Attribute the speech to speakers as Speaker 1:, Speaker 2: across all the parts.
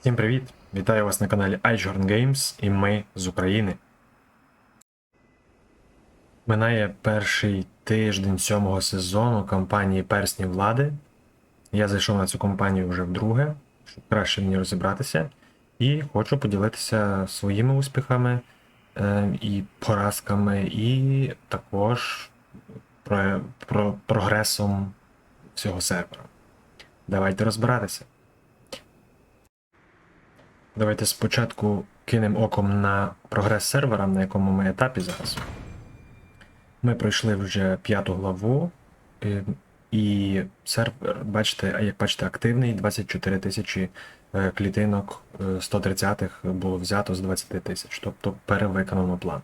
Speaker 1: Всім привіт! Вітаю вас на каналі iJorn Games і ми з України. Минає перший тиждень сьомого сезону кампанії Персні влади. Я зайшов на цю кампанію вже вдруге, щоб краще мені розібратися. І хочу поділитися своїми успіхами е, і поразками, і також про, про прогресом всього сервера. Давайте розбиратися. Давайте спочатку кинемо оком на прогрес сервера, на якому ми етапі зараз. Ми пройшли вже п'яту главу, е, і сервер, бачите, як бачите, активний 24 тисячі е, клітинок е, 130-х було взято з 20 тисяч, тобто перевиконано план.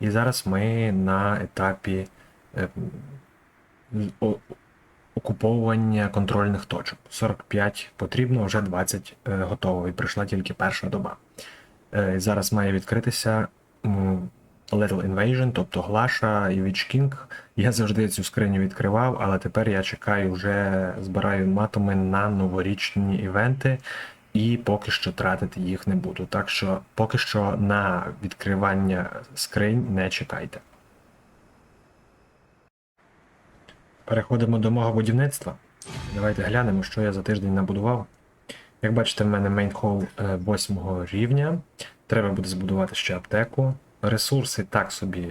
Speaker 1: І зараз ми на етапі окуповування контрольних точок. 45 потрібно, вже 20 е, готово, і прийшла тільки перша доба. Е, зараз має відкритися Little Invasion, тобто Глаша і King. Я завжди цю скриню відкривав, але тепер я чекаю, вже збираю матоми на новорічні івенти. І поки що тратити їх не буду. Так що поки що на відкривання скринь не чекайте. Переходимо до мого будівництва. Давайте глянемо, що я за тиждень набудував. Як бачите, в мене мейнхол 8 рівня. Треба буде збудувати ще аптеку. Ресурси так собі,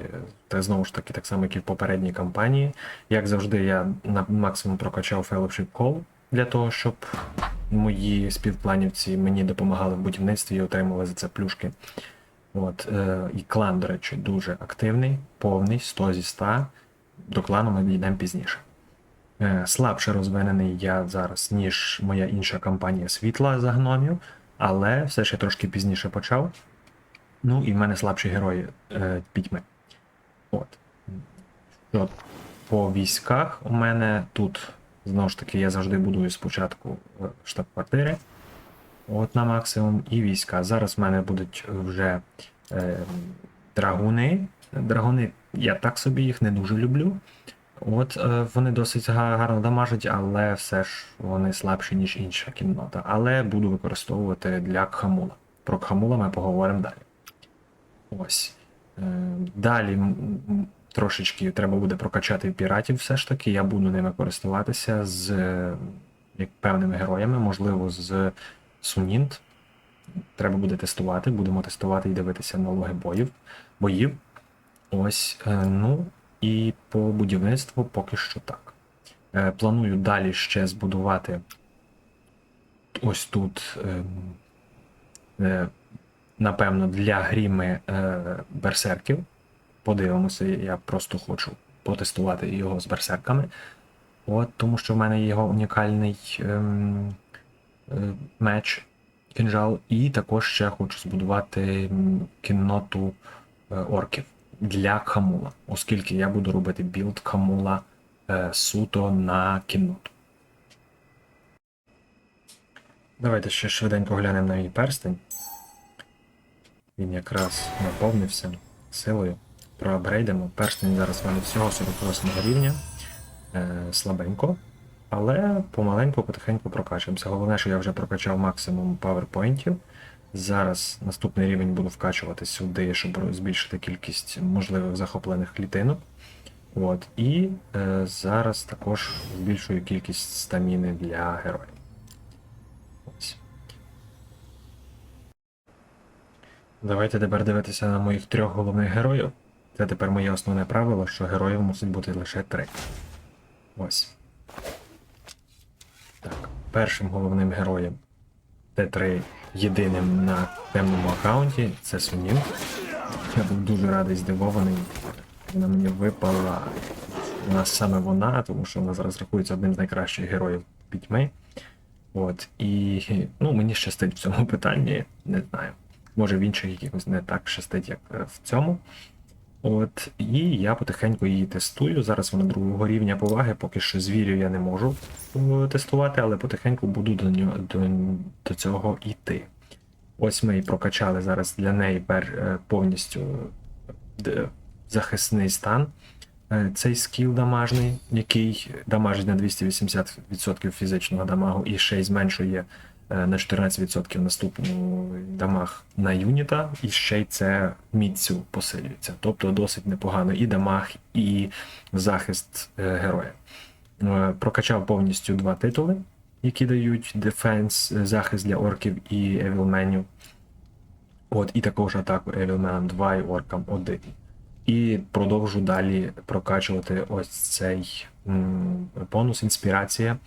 Speaker 1: та знову ж таки, так само, як і в попередній кампанії. Як завжди, я на максимум прокачав Fellowship Call для того, щоб мої співпланівці мені допомагали в будівництві і отримали за це плюшки. От, е, і клан, до речі, дуже активний, повний, 100 зі 100. До клану ми дійдемо пізніше. Е, Слабше розвинений я зараз, ніж моя інша компанія світла за гномів, але все ще трошки пізніше почав. Ну і в мене слабші герої е, пітьми. От. Що по військах у мене тут, знову ж таки, я завжди будую спочатку е, штаб-квартири. От на максимум і війська. Зараз в мене будуть вже е, драгуни. Драгуни, я так собі їх не дуже люблю. От е, вони досить гарно дамажать, але все ж вони слабші, ніж інша кімната. Але буду використовувати для Кхамула. Про Кхамула ми поговоримо далі. Ось. Е, Далі трошечки треба буде прокачати піратів, все ж таки. Я буду ними користуватися з е, як певними героями, можливо, з Сунінт. Треба буде тестувати, будемо тестувати і дивитися налоги боїв, боїв. Ось, е, ну і по будівництву поки що так. Е, Планую далі ще збудувати ось тут, ем, е, напевно, для гріми берсерків. Подивимося, я просто хочу потестувати його з берсерками. От, тому що в мене його унікальний ем, меч кінжал, і також ще хочу збудувати кінноту орків для Камула, оскільки я буду робити білд Камула е, суто на кінноту. Давайте ще швиденько глянемо на мій перстень. Він якраз наповнився силою. Проапгрейдимо. Перстень зараз в мене всього 48 рівня. Е, слабенько. Але помаленьку, потихеньку прокачуємося. Головне, що я вже прокачав максимум паверпойнтів. Зараз наступний рівень буду вкачувати сюди, щоб збільшити кількість можливих захоплених клітинок. От. І е, зараз також збільшую кількість стаміни для героїв. Давайте тепер дивитися на моїх трьох головних героїв. Це тепер моє основне правило, що героїв мусить бути лише три. Ось. Так, першим головним героєм Т3 єдиним на темному аккаунті це Сунін. Я був дуже радий здивований. Вона мені випала. У нас саме вона, тому що вона зараз рахується одним з найкращих героїв пітьми. От, і ну, мені щастить в цьому питанні, не знаю. Може в інших якихось не так щастить, як е, в цьому. От, і я потихеньку її тестую. Зараз вона другого рівня поваги, поки що звірю я не можу е, тестувати, але потихеньку буду до, нього, до, до цього йти. Ось ми і прокачали зараз для неї е, повністю захисний стан. Е, Цей скіл дамажний, який дамажить на 280% фізичного дамагу і ще й зменшує на 14% наступну дамаг на юніта, і ще й це міцю посилюється. Тобто досить непогано і дамаг, і захист е, героя. Е, Прокачав повністю два титули, які дають дефенс, е, захист для орків і евілменів. От, і також атаку Евілменам 2 і оркам 1. І продовжу далі прокачувати ось цей бонус інспірація, е,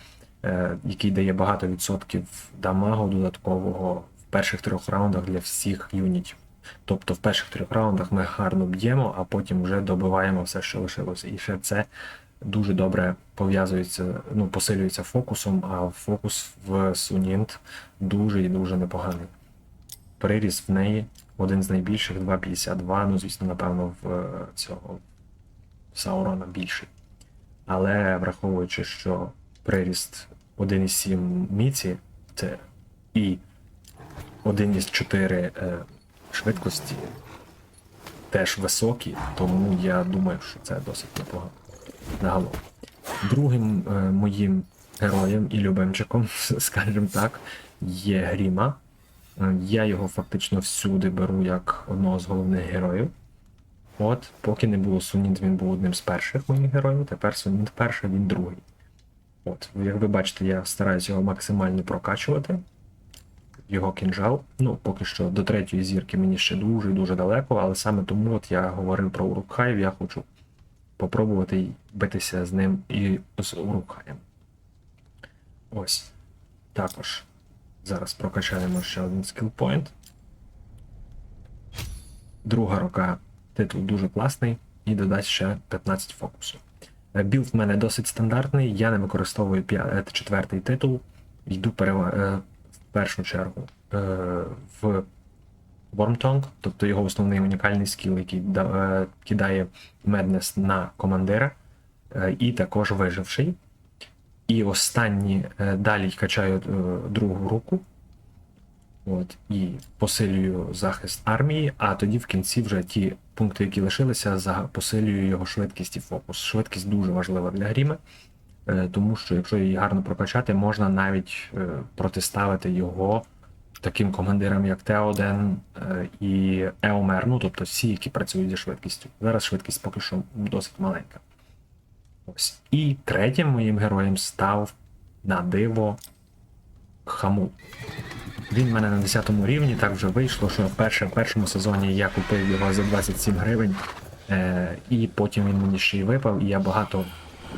Speaker 1: який дає багато відсотків дамагу додаткового в перших трьох раундах для всіх юнітів. Тобто в перших трьох раундах ми гарно б'ємо, а потім вже добиваємо все, що лишилося. І ще це дуже добре пов'язується, ну, посилюється фокусом, а фокус в Сунінт дуже і дуже непоганий. Приріст в неї один з найбільших 2,52. Ну, звісно, напевно, в е, цього Саурона більший. Але враховуючи, що приріст 1,7 міці це і 1,4 е, швидкості теж високі, тому я думаю, що це досить непогано. Загалом. Другим е, моїм героєм і любимчиком, скажімо так, є Гріма. Е, Я його фактично всюди беру як одного з головних героїв. От, поки не було Сунінт, він був одним з перших моїх героїв, тепер Сунінт перший, він другий. От, як ви бачите, я стараюся його максимально прокачувати. Його кінжал. Ну, поки що до третьої зірки мені ще дуже і дуже далеко, але саме тому от я говорив про Урукхаїв, я хочу попробувати битися з ним і з Урукхаєм. Ось. Також зараз прокачаємо ще один скілпоінт. Друга рука титул дуже класний і додасть ще 15 фокусу. Е, Білд в мене досить стандартний, я не використовую е, четвертий титул, йду перева- е, в першу чергу в Вормтонг, тобто його основний унікальний скіл, який кидає Меднес на командира, і також виживший. І останні далі качаю другу руку. От, і посилюю захист армії, а тоді в кінці вже ті пункти, які лишилися, посилюю його швидкість і фокус. Швидкість дуже важлива для Гріми, е, тому що якщо її гарно прокачати, можна навіть е, протиставити його таким командирам, як Теоден е, і Еомер, ну тобто всі, які працюють зі швидкістю. Зараз швидкість поки що досить маленька. Ось. І третім моїм героєм став на диво Хамул. Він в мене на 10 рівні, так вже вийшло, що вперше в першому сезоні я купив його за 27 гривень, е, і потім він мені ще й випав, і я багато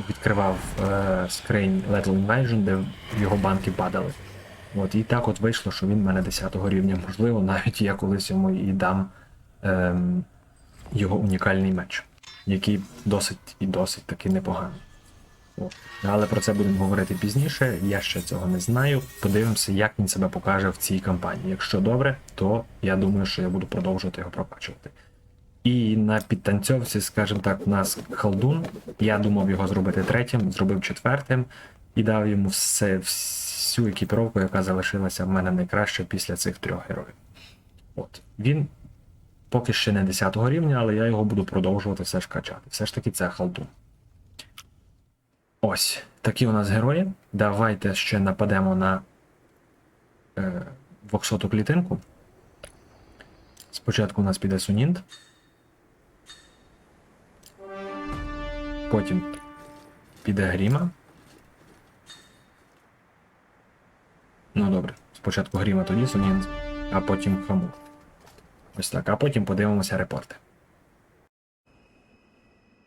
Speaker 1: відкривав е, скринь Lethal Invasion, де його банки падали. От, і так от вийшло, що він в мене 10 рівня. Можливо, навіть я колись йому і дам ем, його унікальний меч, який досить і досить таки непоганий. От. Але про це будемо говорити пізніше. Я ще цього не знаю. Подивимося, як він себе покаже в цій кампанії. Якщо добре, то я думаю, що я буду продовжувати його прокачувати. І на підтанцьовці, скажімо так, у нас халдун. Я думав його зробити третім, зробив четвертим і дав йому все, всю екіпіровку, яка залишилася в мене найкраще після цих трьох героїв. От. Він поки ще не 10 рівня, але я його буду продовжувати все ж качати. Все ж таки, це халдун. Ось, такі у нас герої. Давайте ще нападемо на е, 200 клітинку. Спочатку у нас піде Сунінт. Потім піде Гріма. Ну добре, спочатку Гріма, тоді Сунінт, а потім Хамур. Ось так, а потім подивимося репорти.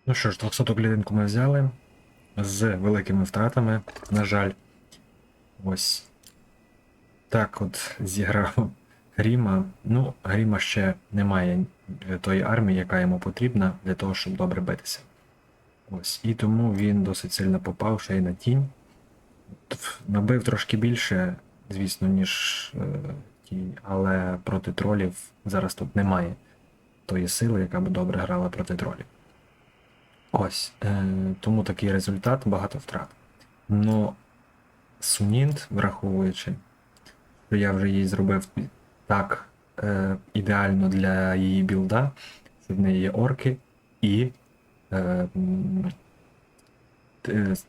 Speaker 1: Ну що ж, 200 клітинку ми взяли з великими втратами, на жаль. Ось. Так от зіграв Гріма. Ну, Гріма ще немає тої армії, яка йому потрібна для того, щоб добре битися. Ось. І тому він досить сильно попав ще й на тінь. Набив трошки більше, звісно, ніж е, тінь, але проти тролів зараз тут немає тої сили, яка б добре грала проти тролів. Ось. Е, тому такий результат, багато втрат. Но Сунінт, враховуючи, що я вже її зробив так е, ідеально для її білда, що в неї є орки і е, м,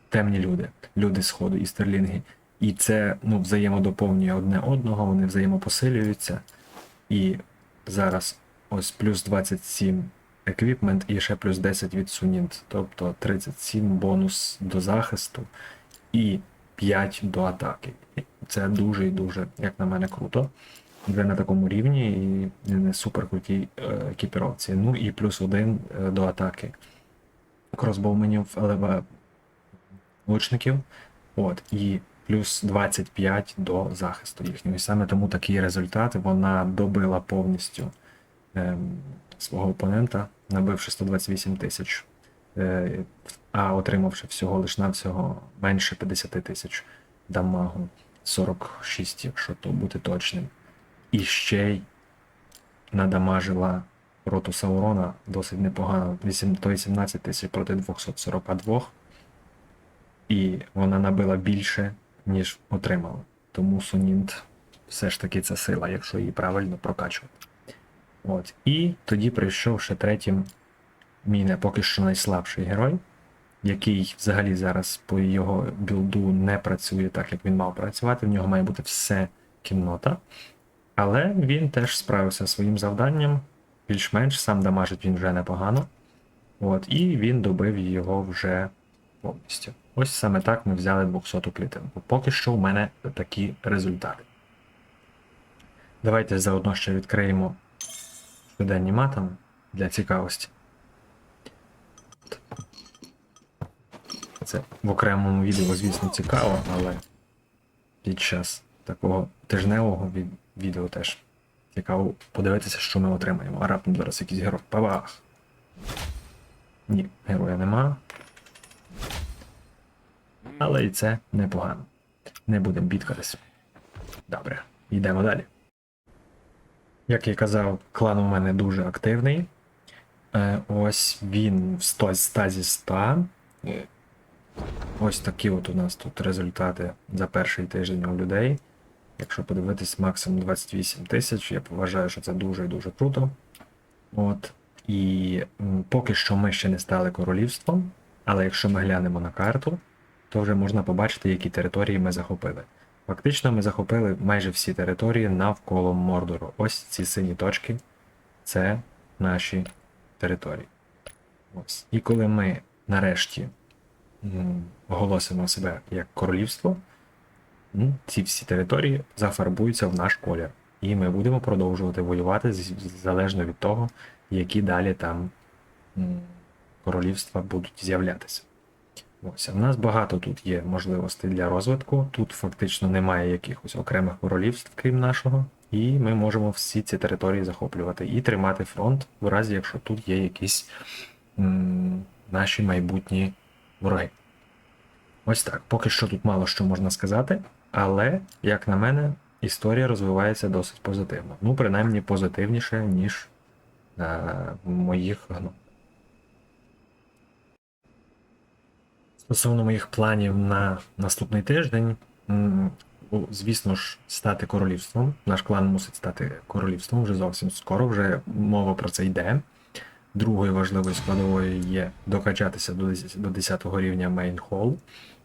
Speaker 1: темні люди, люди Сходу і стерлінги. І це ну, взаємодоповнює одне одного, вони взаємопосилюються. І зараз ось плюс 27 еквіпмент і ще плюс 10 від Сунінт. Тобто 37 бонус до захисту і 5 до атаки. Це дуже і дуже, як на мене, круто. Вже на такому рівні і не супер крутій е, екіпіровці. Ну і плюс один е, до атаки кросбоуменів, але лучників. От, і плюс 25 до захисту їхнього. І саме тому такий результат вона добила повністю ем, свого опонента, набивши 128 тисяч, е, а отримавши всього лиш навсього менше 50 тисяч дамагу. 46, якщо то бути точним. І ще й надамажила роту Саурона досить непогано. 8, 118 тисяч проти 242. І вона набила більше, ніж отримала. Тому Сонінт все ж таки це сила, якщо її правильно прокачувати. От. І тоді прийшов ще третім мій поки що найслабший герой, який взагалі зараз по його білду не працює так, як він мав працювати. В нього має бути все кіннота. Але він теж справився своїм завданням. Більш-менш сам дамажить він вже непогано. От, і він добив його вже повністю. Ось саме так ми взяли 200-ту клітинку. Поки що у мене такі результати. Давайте заодно ще відкриємо щоденні матами для цікавості. Це в окремому відео, звісно, цікаво, але під час такого тижневого від- відео теж цікаво подивитися, що ми отримаємо. А раптом зараз якийсь герой. Бабах! Ні, героя нема. Але і це непогано. Не будемо бідкатись. Добре, йдемо далі. Як я казав, клан у мене дуже активний. Е, ось він в 100 стазі 100. Е, Ось такі от у нас тут результати за перший тиждень у людей. Якщо подивитись, максимум 28 тисяч, я вважаю, що це дуже і дуже круто. От. І поки що ми ще не стали королівством, але якщо ми глянемо на карту, то вже можна побачити, які території ми захопили. Фактично, ми захопили майже всі території навколо Мордору. Ось ці сині точки це наші території. Ось. І коли ми нарешті оголосимо себе як королівство, ці всі території зафарбуються в наш колір. І ми будемо продовжувати воювати залежно від того, які далі там королівства будуть з'являтися. Ось, в нас багато тут є можливостей для розвитку. Тут фактично немає якихось окремих королівств, крім нашого, і ми можемо всі ці території захоплювати і тримати фронт, в разі якщо тут є якісь м, наші майбутні вороги. Ось так. Поки що тут мало що можна сказати, але, як на мене, історія розвивається досить позитивно. Ну, принаймні позитивніше, ніж е, моїх гном. Стосовно моїх планів на наступний тиждень, звісно ж, стати королівством. Наш клан мусить стати королівством вже зовсім скоро, вже мова про це йде. Другою важливою складовою є докачатися до 10 до 10 рівня Main Hall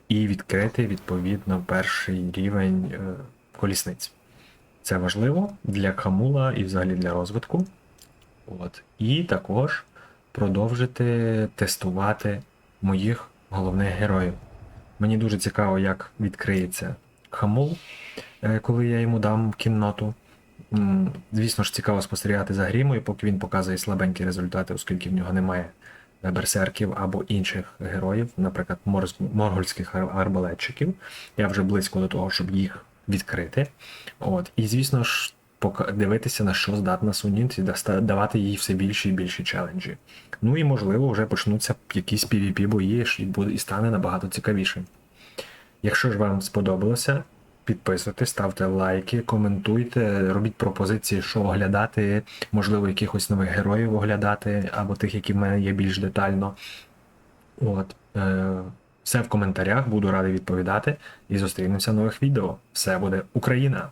Speaker 1: і відкрити відповідно перший рівень е, колісниць. Це важливо для Камула і взагалі для розвитку. От. І також продовжити тестувати моїх головних героїв. Мені дуже цікаво, як відкриється Хамул, е, коли я йому дам кінноту. Звісно ж, цікаво спостерігати за Грімою, поки він показує слабенькі результати, оскільки в нього немає берсерків або інших героїв, наприклад, ар- арбалетчиків. Я вже близько до того, щоб їх відкрити. От. І, звісно ж, дивитися, на що здатна Сунінт і давати їй все більші і більші челенджі. Ну і можливо вже почнуться якісь PvP бої і буде і стане набагато цікавішим. Якщо ж вам сподобалося, підписуйтесь, ставте лайки, коментуйте, робіть пропозиції, що оглядати, можливо, якихось нових героїв оглядати, або тих, які в мене є більш детально. От. Е, все в коментарях, буду радий відповідати і зустрінемося в нових відео. Все буде Україна!